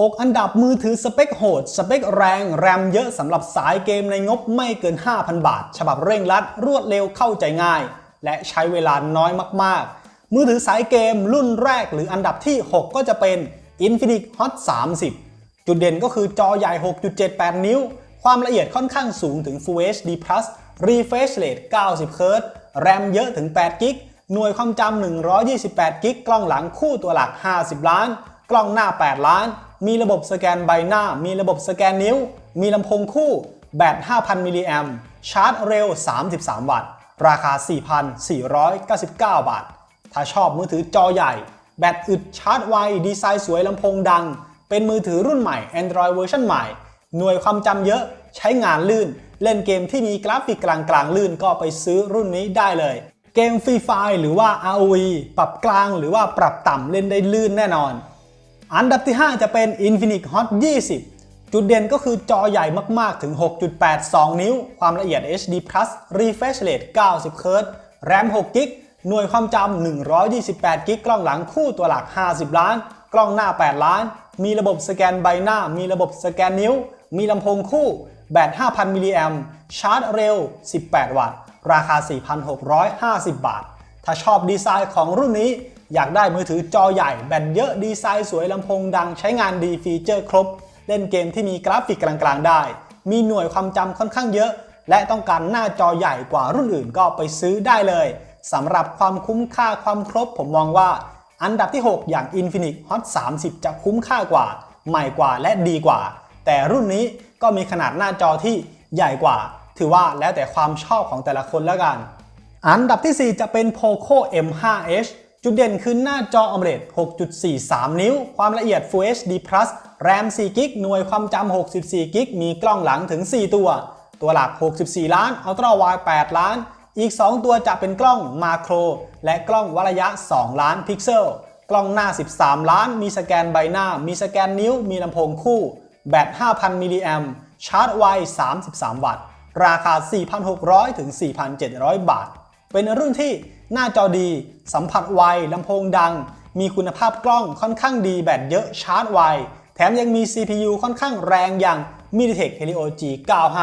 6 อันดับมือถือสเปคโหด สเปคแรง แรมเยอะสำหรับสายเกมในงบไม่เกิน 5,000 บาท ฉบับเร่งรัด รวดเร็วเข้าใจง่าย และใช้เวลาน้อยมากๆ มือถือสายเกมรุ่นแรกหรืออันดับที่ 6 ก็จะเป็น Infinix Hot 30 จุดเด่นก็คือจอใหญ่ 6.78 นิ้ว ความละเอียดค่อนข้างสูงถึง Full HD Plus Refresh Rate 90 Hz แรมเยอะถึง8กิกหน่วยความจำ128กิกกล้องหลังคู่ตัวหลัก 50 ล้าน กล้องหน้า 8 ล้าน มีระบบสแกนใบหน้า มีระบบสแกนนิ้ว มีลำโพงคู่แบต 5,000 มิลลิแอมชาร์จเร็ว 33 วัตต์ ราคา 4,499 บาท ถ้าชอบมือถือจอใหญ่ แบตอึดชาร์จไว ดีไซน์สวยลำโพงดัง เป็นมือถือรุ่นใหม่ Android เวอร์ชันใหม่ หน่วยความจำเยอะ ใช้งานลื่น เล่นเกมที่มีกราฟิกกลางๆลื่นก็ไปซื้อรุ่นนี้ได้เลย เกมฟรีไฟหรือว่า ROV ปรับกลางหรือว่าปรับต่ำเล่นได้ลื่นแน่นอน อันดับที่ 5 จะเป็น Infinix Hot 20 จุดเด่นก็คือจอใหญ่มากๆถึง 6.82 นิ้ว ความละเอียด HD Plus Refresh Rate 90 Hz แรม6กิกหน่วยความจำ 128กิกกล้องหลังคู่ตัวหลัก 50 ล้าน กล้องหน้า 8 ล้าน มีระบบสแกนใบหน้า มีระบบสแกนนิ้ว มีลำโพงคู่ แบต 5,000 มิลลิแอมชาร์จเร็ว 18 วัตต์ ราคา 4,650 บาท ถ้าชอบดีไซน์ของรุ่นนี้ อยากได้มือถือจอใหญ่แบตเยอะดีไซน์สวยลำโพงดังใช้งานดีฟีเจอร์ครบ เล่นเกมที่มีกราฟิกกลางๆได้ มีหน่วยความจำค่อนข้างเยอะ และต้องการหน้าจอใหญ่กว่ารุ่นอื่นก็ไปซื้อได้เลยสำหรับความคุ้มค่าความครบ ผมมองว่า อันดับที่ 6 อย่าง Infinix Hot 30 จะคุ้มค่ากว่า ใหม่กว่าและดีกว่า แต่รุ่นนี้ก็มีขนาดหน้าจอที่ใหญ่กว่า ถือว่าแล้วแต่ความชอบของแต่ละคนแล้วกัน อันดับที่ 4 จะเป็น Poco M5h จุดเด่นคือหน้าจอ AMOLED 6.43 นิ้ว ความละเอียด Full HD Plus แรม4กิกหน่วยความจำ64กิกมีกล้องหลังถึง 4 ตัว ตัวหลัก 64 ล้าน Ultra Wide 8 ล้าน อีก 2 ตัวจะเป็นกล้องมาโคร และกล้องวัดระยะ 2 ล้านพิกเซล กล้องหน้า 13 ล้าน มีสแกนใบหน้า มีสแกนนิ้ว มีลำโพงคู่ แบต 5,000 มิลลิแอมชาร์จไว 33 วัตต์ ราคา 4,600 ถึง 4,700 บาท เป็นรุ่นที่ หน้าจอดี สัมผัสไวลำโพงดัง มีคุณภาพกล้องค่อนข้างดีแบตเยอะชาร์จไว แถมยังมี CPU ค่อนข้างแรงอย่าง MediaTek Helio G95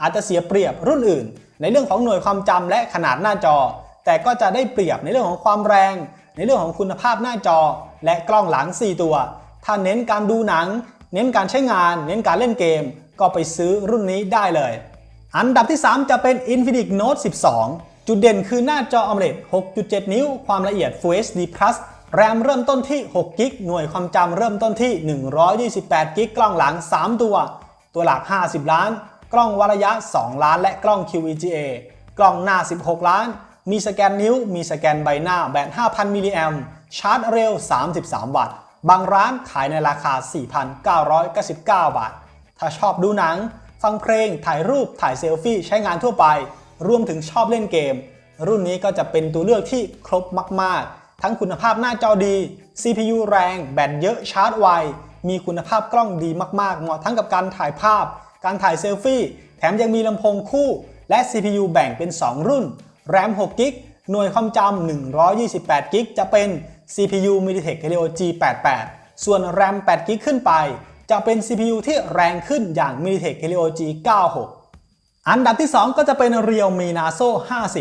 อาจจะเสียเปรียบรุ่นอื่น ในเรื่องของหน่วยความจำและขนาดหน้าจอ แต่ก็จะได้เปรียบในเรื่องของความแรง ในเรื่องของคุณภาพหน้าจอ และกล้องหลัง 4 ตัว ถ้าเน้นการดูหนัง เน้นการใช้งาน เน้นการเล่นเกม ก็ไปซื้อรุ่นนี้ได้เลย อันดับที่ 3 จะเป็น Infinix Note 12 จุดเด่นคือหน้าจอ AMOLED 6.7 นิ้ว ความละเอียด Full HD Plus แรมเริ่มต้นที่ 6 กิก หน่วยความจำเริ่มต้นที่ 128 กิก กล้องหลัง 3 ตัว ตัวหลัก 50 ล้าน กล้องวัดระยะ 2 ล้าน และกล้อง QVGA กล้องหน้า 16 ล้าน มีสแกนนิ้ว มีสแกนใบหน้าแบต 5,000 มิลลิแอมชาร์จเร็ว 33 วัตต์ บางร้านขายในราคา 4,999 บาท ถ้าชอบดูหนัง ฟังเพลง ถ่ายรูป ถ่ายเซลฟี่ ใช้งานทั่วไป รวมถึงชอบเล่นเกม รุ่นนี้ก็จะเป็นตัวเลือกที่ครบมาก ๆ ทั้งคุณภาพหน้าจอดี CPU แรง แบตเยอะชาร์จไว มีคุณภาพกล้องดีมาก ๆ เหมาะทั้งกับการถ่ายภาพ การถ่ายเซลฟี่ แถมยังมีลำโพงคู่ และ CPU แบ่งเป็น 2 รุ่น แรม6กิกหน่วยความจำ128กิกจะเป็น CPU MediaTek Helio G88 ส่วนแรม8กิกขึ้นไป จะเป็น CPU ที่แรงขึ้นอย่าง MediaTek Helio G96 อันดับที่ 2 ก็จะเป็น Realme Naso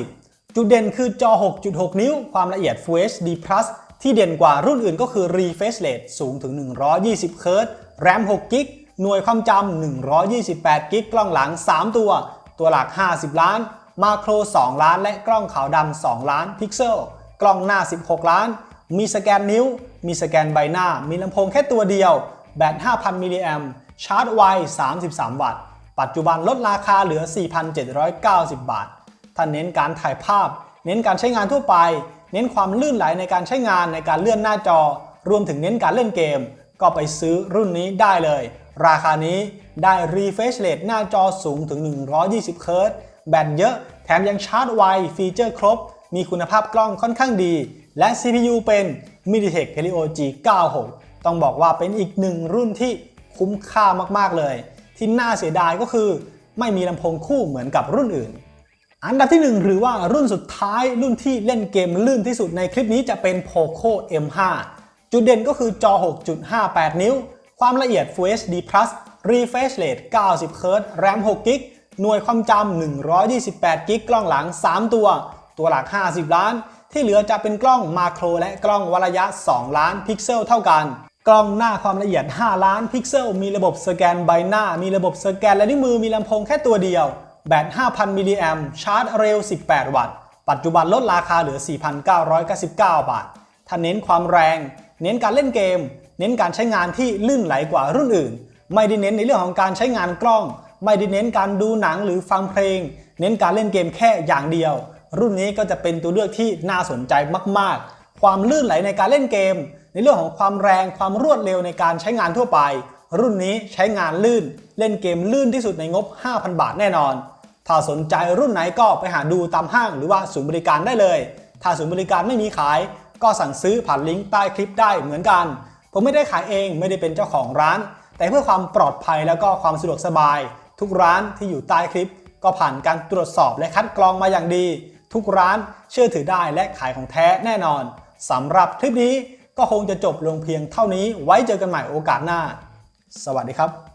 50 จุดเด่นคือจอ 6.6 นิ้ว ความละเอียด Full HD Plus ที่เด่นกว่ารุ่นอื่นก็คือ Refresh Rate สูงถึง 120 Hz แรม6กิกหน่วยความจำ 128กิกกล้องหลัง 3 ตัว ตัวหลัก 50 ล้าน มาโคร 2 ล้าน และกล้องขาวดำ 2 ล้านพิกเซล กล้องหน้า 16 ล้าน มีสแกนนิ้ว มีสแกนใบหน้า มีลำโพงแค่ตัวเดียว แบต 5,000 มิลลิแอมชาร์จไว 33 วัตต์ ปัจจุบันลดราคาเหลือ 4,790 บาท ถ้าเน้นการถ่ายภาพ เน้นการใช้งานทั่วไป เน้นความลื่นไหลในการใช้งานในการเลื่อนหน้าจอ รวมถึงเน้นการเล่นเกม ก็ไปซื้อรุ่นนี้ได้เลย ราคานี้ได้ refresh rate หน้าจอสูงถึง 120 Hz แบตเยอะ แถมยังชาร์จไว ฟีเจอร์ครบ มีคุณภาพกล้องค่อนข้างดี และ CPU เป็น MediaTek Helio G96 ต้องบอกว่าเป็นอีกหนึ่งรุ่นที่คุ้มค่ามากๆเลย ที่น่าเสียดายก็คือ ไม่มีลำโพงคู่เหมือนกับรุ่นอื่น อันดับที่ 1 หรือว่ารุ่นสุดท้ายรุ่นที่เล่นเกมลื่นที่สุดในคลิปนี้จะเป็น Poco M5 จุดเด่นก็คือจอ 6.58 นิ้ว ความละเอียด Full HD Plus Refresh Rate 90 Hz RAM 6 GB หน่วยความจำ 128 GB กล้องหลัง 3 ตัว ตัวหลัก 50 ล้าน ที่เหลือจะเป็นกล้องมาโครและกล้องวระยะ 2 ล้านพิกเซลเท่ากัน กล้องหน้าความละเอียด 5 ล้านพิกเซล มีระบบสแกนใบหน้า มีระบบสแกนและนิ้วมือ มีลำโพงแค่ตัวเดียว แบต 5,000 มิลลิแอมชาร์จเร็ว 18 วัตต์ ปัจจุบันลดราคาเหลือ 4,999 บาท ถ้าเน้นความแรง เน้นการเล่นเกม เน้นการใช้งานที่ลื่นไหลกว่ารุ่นอื่น ไม่ได้เน้นในเรื่องของการใช้งานกล้อง ไม่ได้เน้นการดูหนังหรือฟังเพลง เน้นการเล่นเกมแค่อย่างเดียว รุ่นนี้ก็จะเป็นตัวเลือกที่น่าสนใจมาก ๆ ความลื่นไหลในการเล่นเกม ในเรื่องของความแรงความรวดเร็วในการใช้งานทั่วไป รุ่นนี้ใช้งานลื่น เล่นเกมลื่นที่สุดในงบ 5,000 บาทแน่นอน ถ้าสนใจรุ่นไหนก็ไปหาดูตามห้างหรือว่าศูนย์บริการได้เลย ถ้าศูนย์บริการไม่มีขาย ก็สั่งซื้อผ่านลิงก์ใต้คลิปได้เหมือนกัน ผมไม่ได้ขายเองไม่ได้เป็นเจ้าของร้าน แต่เพื่อความปลอดภัยแล้วก็ความสะดวกสบาย ทุกร้านที่อยู่ใต้คลิป ก็ผ่านการตรวจสอบและคัดกรองมาอย่างดี ทุกร้านเชื่อถือได้และขายของแท้แน่นอนสำหรับคลิปนี้ ก็คงจะจบลงเพียงเท่านี้ไว้เจอกันใหม่โอกาสหน้า สวัสดีครับ